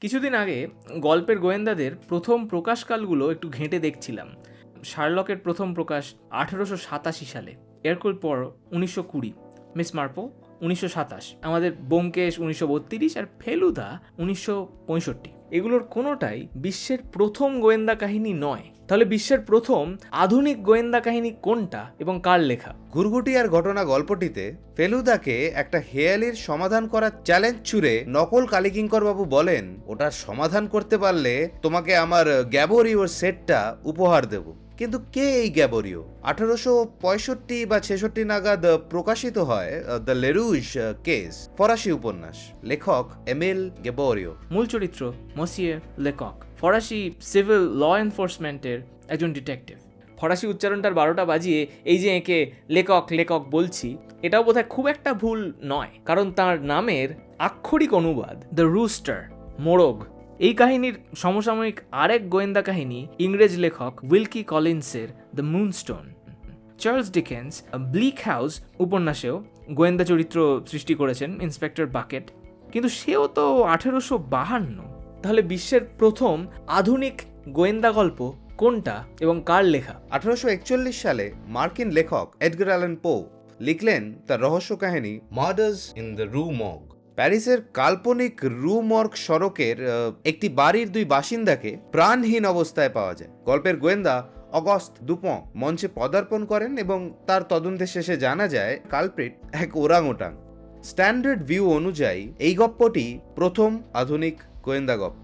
কিছুদিন আগে গল্পের গোয়েন্দাদের প্রথম প্রকাশকালগুলো একটু ঘেঁটে দেখছিলাম। শার্লকের প্রথম প্রকাশ আঠেরোশো সাতাশি সালে এরকুল পর উনিশশো কুড়ি। মিস মার্পো উনিশশো সাতাশ, আমাদের বোমকেশ উনিশশো বত্রিশ আর ফেলুদা উনিশশো পঁয়ষট্টি। এগুলোর কোনোটাই বিশ্বের প্রথম গোয়েন্দা কাহিনী নয়। তাহলে বিশ্বের প্রথম আধুনিক গোয়েন্দা কাহিনী কোনটা এবং কার লেখা? ঘুরঘুটিয়ার ঘটনা গল্পটিতে ফেলুদাকে একটা হেয়ালির সমাধান করার চ্যালেঞ্জ ছুড়ে নকল কালীকিঙ্কর বাবু বলেন, ওটার সমাধান করতে পারলে তোমাকে আমার গ্যাবোরিওর সেটটা উপহার দেব। কিন্তু কে এই গ্যাবোরিও আঠারোশো পঁয়ষট্টি বা ছেষট্টি নাগাদ প্রকাশিত হয় দ্য লেরুজ কেস, ফরাসি উপন্যাস। লেখক এমিল গ্যাবোরিও মূল চরিত্র মসিয়ে লেকক, ফরাসি সিভিল ল এনফোর্সমেন্টের একজন ডিটেকটিভ। ফরাসি উচ্চারণটার বারোটা বাজিয়ে এই যে একে লেখক লেখক বলছি, এটাও বোধহয় খুব একটা ভুল নয়, কারণ তার নামের আক্ষরিক অনুবাদ দ্য রুস্টার, মোরগ এই কাহিনীর সমসাময়িক আরেক গোয়েন্দা কাহিনী ইংরেজ লেখক Wilkie কলিন্সের the Moonstone. Charles Dickens Bleak House উপন্যাসেও গোয়েন্দা চরিত্র সৃষ্টি করেছেন ইন্সপেক্টর বাকেট। কিন্তু সেও তো আঠেরোশো বাহান্ন। তাহলে বিশ্বের প্রথম আধুনিক গোয়েন্দা গল্প কোনটা এবং কার লেখা? আঠারোশো একচল্লিশ সালে মার্কিন লেখক এডগার অ্যালান পো লিখলেন তার রহস্য কাহিনী murders in the rue morgue প্যারিসের কাল্পনিক রুমর্ক সড়কের একটি বাড়ির দুই বাসিন্দাকে প্রাণহীন অবস্থায় পাওয়া যায়। গল্পের গোয়েন্দা অগস্ট দুপঁ মঞ্চে পদার্পণ করেন এবং তার তদন্তের শেষে জানা যায়, কালপ্রিট এক ওরাং ওটাং স্ট্যান্ডার্ড ভিউ অনুযায়ী এই গপ্পটি প্রথম আধুনিক গোয়েন্দা গপ্প।